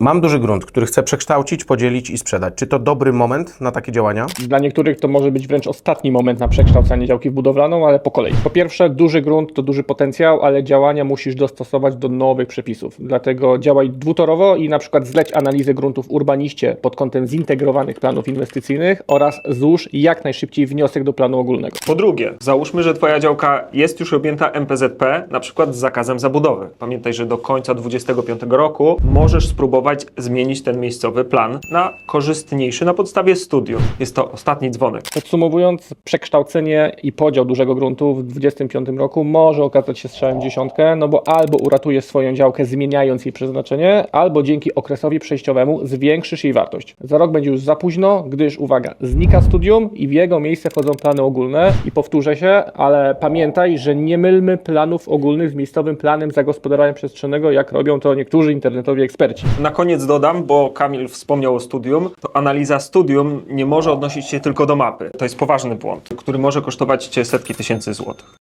Mam duży grunt, który chcę przekształcić, podzielić i sprzedać. Czy to dobry moment na takie działania? Dla niektórych to może być wręcz ostatni moment na przekształcanie działki w budowlaną, ale po kolei. Po pierwsze, duży grunt to duży potencjał, ale działania musisz dostosować do nowych przepisów. Dlatego działaj dwutorowo i na przykład zleć analizę gruntów urbaniście pod kątem zintegrowanych planów inwestycyjnych oraz złóż jak najszybciej wniosek do planu ogólnego. Po drugie, załóżmy, że Twoja działka jest już objęta MPZP, na przykład z zakazem zabudowy. Pamiętaj, że do końca 2025 roku możesz spróbować zmienić ten miejscowy plan na korzystniejszy na podstawie studiów. Jest to ostatni dzwonek. Podsumowując, przekształcenie i podział dużego gruntu w 2025 roku może okazać się strzałem dziesiątkę, no bo albo uratujesz swoją działkę zmieniając jej przeznaczenie, albo dzięki okresowi przejściowemu zwiększysz jej wartość. Za rok będzie już za późno, gdyż uwaga, znika studium i w jego miejsce wchodzą plany ogólne i powtórzę się, ale pamiętaj, że nie mylmy planów ogólnych z miejscowym planem zagospodarowania przestrzennego, jak robią to niektórzy internetowi eksperci. Na koniec dodam, bo Kamil wspomniał o studium, to analiza studium nie może odnosić się tylko do mapy. To jest poważny błąd, który może kosztować Cię setki tysięcy złotych.